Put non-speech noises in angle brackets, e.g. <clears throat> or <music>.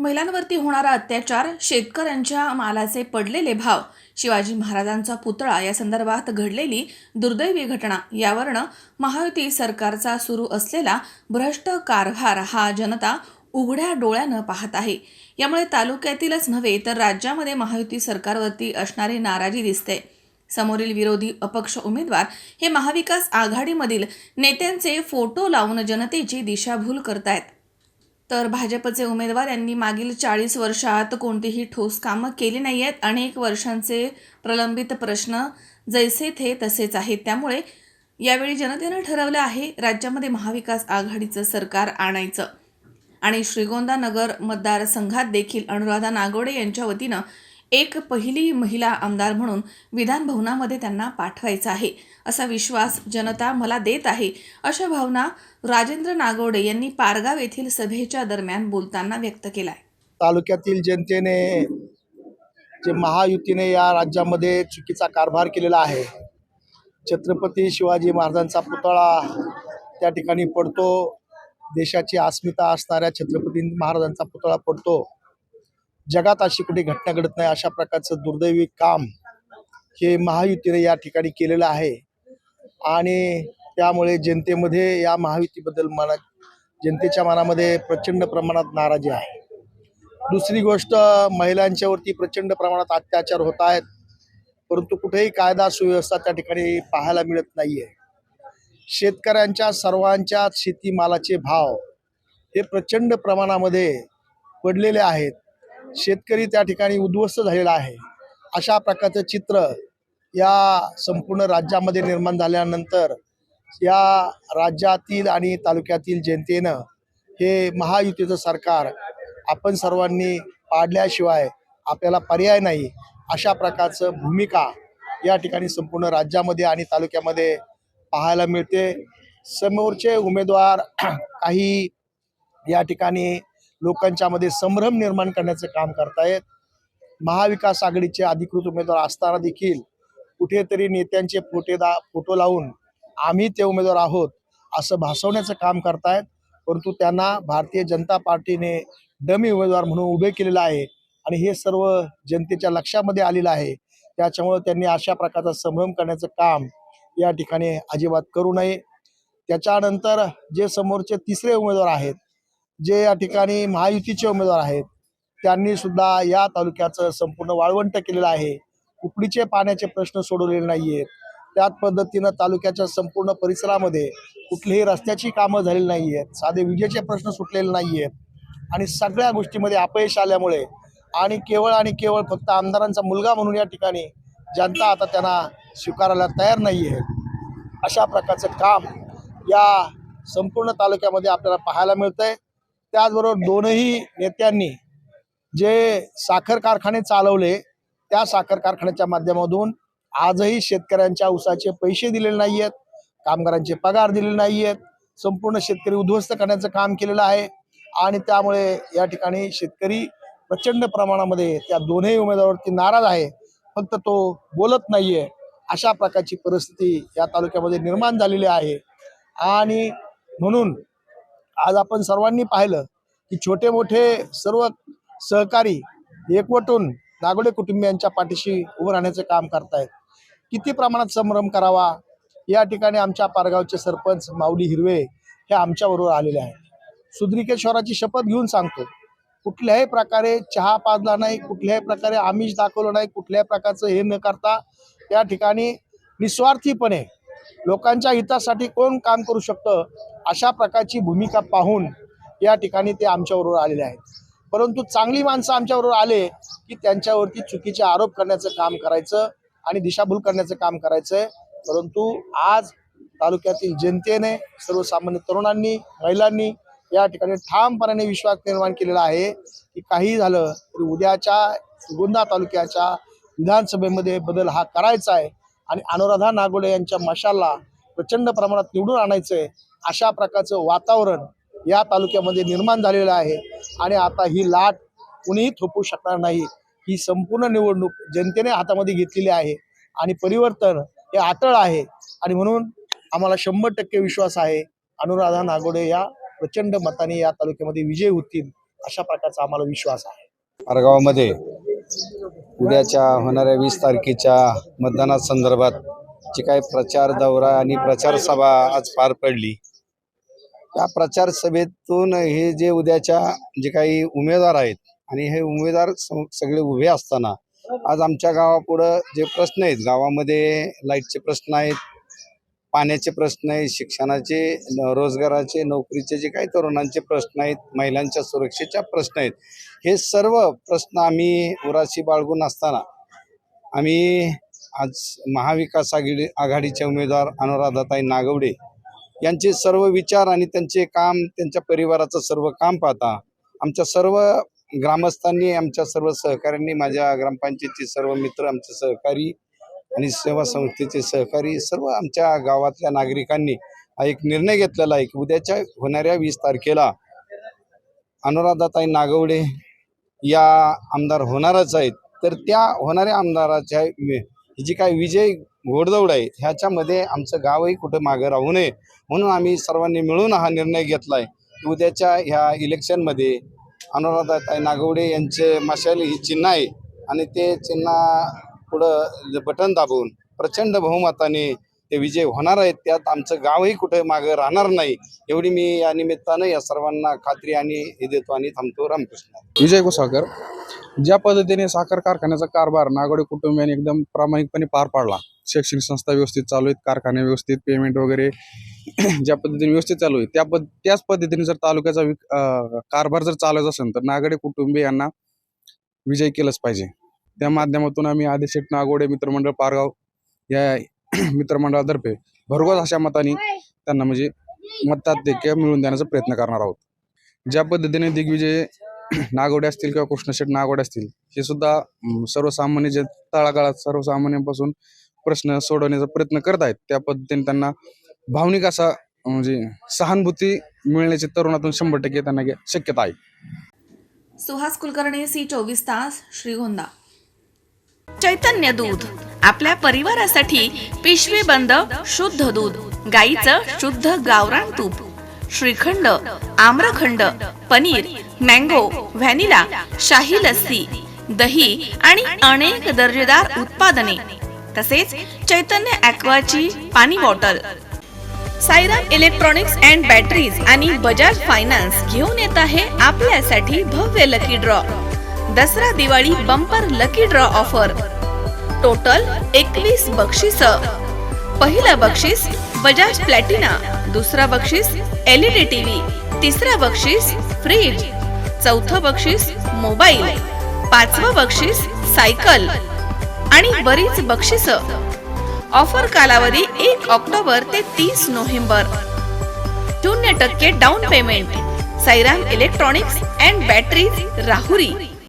महिलांवरती होणारा अत्याचार शेतकऱ्यांच्या मालाचे पडलेले भाव शिवाजी महाराजांचा पुतळा या संदर्भात घडलेली दुर्दैवी घटना यावरनं महायुती सरकारचा सुरू असलेला भ्रष्ट कारभार हा जनता उघड्या डोळ्यानं पाहत आहे. यामुळे तालुक्यातीलच नव्हे तर राज्यामध्ये महायुती सरकारवरती असणारी नाराजी दिसते. समोरील विरोधी अपक्ष उमेदवार हे महाविकास आघाडीमधील नेत्यांचे फोटो लावून जनतेची दिशाभूल करतायत. तर भाजपचे उमेदवार यांनी मागील चाळीस वर्षात कोणतीही ठोस कामं केली नाही आहेत अनेक वर्षांचे प्रलंबित प्रश्न जैसे थे तसेच आहेत. त्यामुळे यावेळी जनतेनं ठरवलं आहे राज्यामध्ये महाविकास आघाडीचं सरकार आणायचं. आणि श्रीगोंदा नगर मतदारसंघात देखील अनुराधा नागोडे यांच्या वतीनं एक पहिली महिला आमदार म्हणून विधान भवनामध्ये त्यांना पाठवायचं आहे. असा विश्वास जनता मला देत आहे. अशा भावना राजेंद्र नागोडे यांनी पारगाव येथील सभेच्या दरम्यान बोलताना व्यक्त केला आहे तालुक्यातील जनतेने जे महायुतीने या राज्यामध्ये चुकीचा कारभार केलेला आहे छत्रपती शिवाजी महाराजांचा पुतळा त्या ठिकाणी पडतो देशाची अस्मिता असणाऱ्या छत्रपती महाराजांचा पुतळा पडतो जगात अशी कुठे घटना घडत नाही अशा प्रकारचं दुर्दैवी काम हे महायुतीने या ठिकाणी केलेलं आहे. आणि त्यामुळे जनतेमध्ये या महायुतीबद्दल मना जनतेच्या मनामध्ये प्रचंड प्रमाणात नाराजी आहे. दुसरी गोष्ट महिलांच्यावरती प्रचंड प्रमाणात अत्याचार होत आहेत. परंतु कुठेही कायदा सुव्यवस्था त्या ठिकाणी पाहायला मिळत नाहीये. शेतकऱ्यांच्या सर्वांच्या शेतीमालाचे भाव हे प्रचंड प्रमाणामध्ये पडलेले आहेत. शेतकरी त्या ठिकाणी उद्ध्वस्त झालेला आहे. अशा प्रकारचं चित्र या संपूर्ण राज्यामध्ये निर्माण झाल्यानंतर या राज्यातील आणि तालुक्यातील जनतेनं हे महायुतीचं सरकार आपण सर्वांनी पाडल्याशिवाय आपल्याला पर्याय नाही अशा प्रकारचं भूमिका या ठिकाणी संपूर्ण राज्यामध्ये आणि तालुक्यामध्ये पाहायला मिळते. समोरचे उमेदवार <clears throat> काही या ठिकाणी लोकांच्यामध्ये संभ्रम निर्माण करण्याचं काम करतायत. महाविकास आघाडीचे अधिकृत उमेदवार असताना देखील कुठेतरी नेत्यांचे फोटेदा फोटो लावून आम्ही ते उमेदवार आहोत असं भासवण्याचं काम करतायत. परंतु त्यांना भारतीय जनता पार्टीने डमी उमेदवार म्हणून उभे केलेलं आहे आणि हे सर्व जनतेच्या लक्षामध्ये आलेलं आहे. त्याच्यामुळं त्यांनी अशा प्रकारचा संभ्रम करण्याचं काम या ठिकाणी अजिबात करू नये. त्याच्यानंतर जे समोरचे तिसरे उमेदवार आहेत जे या ठिकाणी महायुतीचे उमेदवार आहेत त्यांनी सुद्धा या तालुक्याचं संपूर्ण वाळवंट केलेलं आहे. कुकडीचे पाण्याचे प्रश्न सोडवलेले नाही आहेत त्याच पद्धतीनं तालुक्याच्या संपूर्ण परिसरामध्ये कुठलीही रस्त्याची कामं झालेली नाही आहेत साधे विजेचे प्रश्न सुटलेले नाही आहेत आणि सगळ्या गोष्टीमध्ये अपयश आल्यामुळे आणि केवळ आणि केवळ फक्त आमदारांचा मुलगा म्हणून या ठिकाणी जनता आता त्यांना स्वीकारायला तयार नाही आहे अशा प्रकारचं काम या संपूर्ण तालुक्यामध्ये आपल्याला पाहायला मिळतंय. त्याचबरोबर दोनही नेत्यांनी जे साखर कारखाने चालवले त्या साखर कारखान्याच्या माध्यमातून आजही शेतकऱ्यांच्या ऊसाचे पैसे दिलेले नाही आहेत कामगारांचे पगार दिलेले नाही आहेत संपूर्ण शेतकरी उद्ध्वस्त करण्याचं काम केलेलं आहे आणि त्यामुळे या ठिकाणी शेतकरी प्रचंड प्रमाणामध्ये त्या दोनही उमेदवारावरती नाराज आहे. फक्त तो बोलत नाहीये. अशा प्रकारची परिस्थिती या तालुक्यामध्ये निर्माण झालेली आहे. आणि म्हणून आज आपण सर्वांनी पाहिलं की छोटे मोठे सर्व सहकारी एकवटून नागोडे कुटुंबियांच्या पाठीशी उभं राहण्याचं काम करतायत. किती प्रमाणात संभ्रम करावा? या ठिकाणी आमच्या पारगावचे सरपंच माऊली हिरवे हे आमच्याबरोबर आलेले आहेत. सुद्रिकेश्वराची शपथ घेऊन सांगतो. कुठल्याही प्रकारे चहा पाजला नाही कुठल्याही प्रकारे आमिष दाखवलं नाही कुठल्याही प्रकारचं हे न करता त्या ठिकाणी निस्वार्थीपणे लोकांच्या हितासाठी कोण काम करू शकतं अशा प्रकारची भूमिका पाहून या ठिकाणी ते आमच्याबरोबर आलेले आहेत. परंतु चांगली माणसं आमच्याबरोबर आले की त्यांच्यावरती चुकीचे आरोप करण्याचं काम करायचं आणि दिशाभूल करण्याचं काम करायचं आहे परंतु आज तालुक्यातील जनतेने सर्वसामान्य तरुणांनी महिलांनी या ठिकाणी ठामपणाने विश्वास निर्माण केलेला आहे की काही झालं तरी उद्याच्या गोंदा तालुक्याच्या विधानसभेमध्ये बदल हा करायचा आहे. आणि अनुराधा नागोडे यांच्या मशाला प्रचंड प्रमाणात निवडून आणायचं आहे अशा प्रकारचं वातावरण या तालुक्यामध्ये निर्माण झालेलं आहे. आणि आता ही लाट कुणीही थोपू शकणार नाही. ही संपूर्ण निवडणूक जनतेने हातामध्ये घेतलेली आहे. आणि परिवर्तन हे अटळ आहे. आणि म्हणून आम्हाला शंभर टक्के विश्वास आहे अनुराधा नागोडे या प्रचंड मताने या तालुक्यामध्ये विजय होतील अशा प्रकारचा आम्हाला विश्वास आहे. पारगावामध्ये उद्याच्या होणाऱ्या वीस तारखेच्या मतदानासंदर्भात जी काही प्रचार दौरा आणि प्रचार सभा आज पार पडली त्या प्रचार सभेतून हे जे उद्याच्या जे काही उमेदवार आहेत आणि हे उमेदवार सगळे उभे असताना आज आमच्या गावापुढं जे प्रश्न आहेत गावामध्ये लाईटचे प्रश्न आहेत पाण्याचे प्रश्न आहेत शिक्षणाचे रोजगाराचे नोकरीचे जे काही तरुणांचे प्रश्न आहेत महिलांच्या सुरक्षेच्या प्रश्न आहेत हे सर्व प्रश्न आम्ही उराशी बाळगून असताना आम्ही आज महाविकास आघाडी आघाडीचे उमेदवार अनुराधाताई नागवडे यांचे सर्व विचार आणि त्यांचे काम त्यांच्या परिवाराचं सर्व काम पाहता आमच्या सर्व ग्रामस्थांनी आमच्या सर्व सहकाऱ्यांनी माझ्या ग्रामपंचायतीचे सर्व मित्र आमचे सहकारी आणि सेवा संस्थेचे सहकारी सर्व आमच्या गावातल्या नागरिकांनी हा एक निर्णय घेतलेला आहे की उद्याच्या होणाऱ्या वीस तारखेला अनुराधाताई नागवडे या आमदार होणारच आहेत. तर त्या होणाऱ्या आमदाराच्या जी काय विजय घोडदौड आहे ह्याच्यामध्ये आमचं गावही कुठं मागं राहू नये म्हणून आम्ही सर्वांनी मिळून हा निर्णय घेतला आहे उद्याच्या ह्या इलेक्शनमध्ये अनुराधाताई नागवडे यांचे मशाल ही चिन्ह आहे आणि ते चिन्ह पुढं बटन दाबून प्रचंड बहुमताने ते विजय होणार आहेत त्यात आमचं गावही कुठं मागं राहणार नाही एवढी मी या निमित्तानं या सर्वांना खात्री आणि हे देतो आणि थांबतो. रामकृष्ण. विजय गोसाकर ज्या पद्धतीने साखर कारखान्याचा कारभार नागोडे कुटुंबियांनी एकदम प्रामाणिकपणे पार पाडला शैक्षणिक संस्था व्यवस्थित चालू आहेत कारखाने व्यवस्थित पेमेंट वगैरे <clears throat> ज्या पद्धतीने व्यवस्थित चालू आहे त्या पद त्याच पद्धतीने जर तालुक्याचा विक कारभार जर चालवायचा असेल तर नागडे कुटुंबियांना विजय केलंच पाहिजे. त्या माध्यमातून आम्ही आदिशेठ नागोडे मित्रमंडळ पारगाव या <clears throat> मित्रमंडळातर्फे भरघोस अशा मताने त्यांना म्हणजे मताधिक्य मिळवून देण्याचा प्रयत्न करणार आहोत. ज्या पद्धतीने दिग्विजय <clears throat> नागवडे असतील किंवा कृष्णशेठ नागवडे असतील हे सुद्धा सर्वसामान्य जे तळागाळात सर्वसामान्यांपासून प्रश्न सोडवण्याचा प्रयत्न करत आहेत त्या पद्धतीने त्यांना भावनिक असा म्हणजे सहानुभूती मिळण्याची तरुणातून शंभर टक्के त्यांना शक्यता आहे. सुहास कुलकर्णी सी चोवीस तास श्रीगोंदा. चैतन्य दूध. आपल्या परिवारासाठी पिशवी बंद शुद्ध दूध. गाईचं शुद्ध गावरान तूप. श्रीखंड आम्रखंड पनीर मँगो व्हॅनिला शाही लस्सी दही आणि अनेक दर्जेदार उत्पादने. तसेच चैतन्य ॲक्वाची पाणी bottle. Sairam electronics and batteries आणि बजाज फायनान्स घेऊन येत आहे आपल्यासाठी भव्य lucky draw. Dasara Diwali bumper lucky draw offer total एकवीस बक्षीस. पहिलं बक्षीस बजाज प्लॅटिना दुसरा बक्षीस एलईडी टीव्ही तिसरा बक्षीस फ्रीज चौथं बक्षीस मोबाईल पाचवं बक्षीस सायकल आणि बरीच बक्षिस. ऑफर कालावधी एक ऑक्टोबर ते तीस नोव्हेंबर. शून्य टक्के down payment Sairam electronics and batteries Rahuri.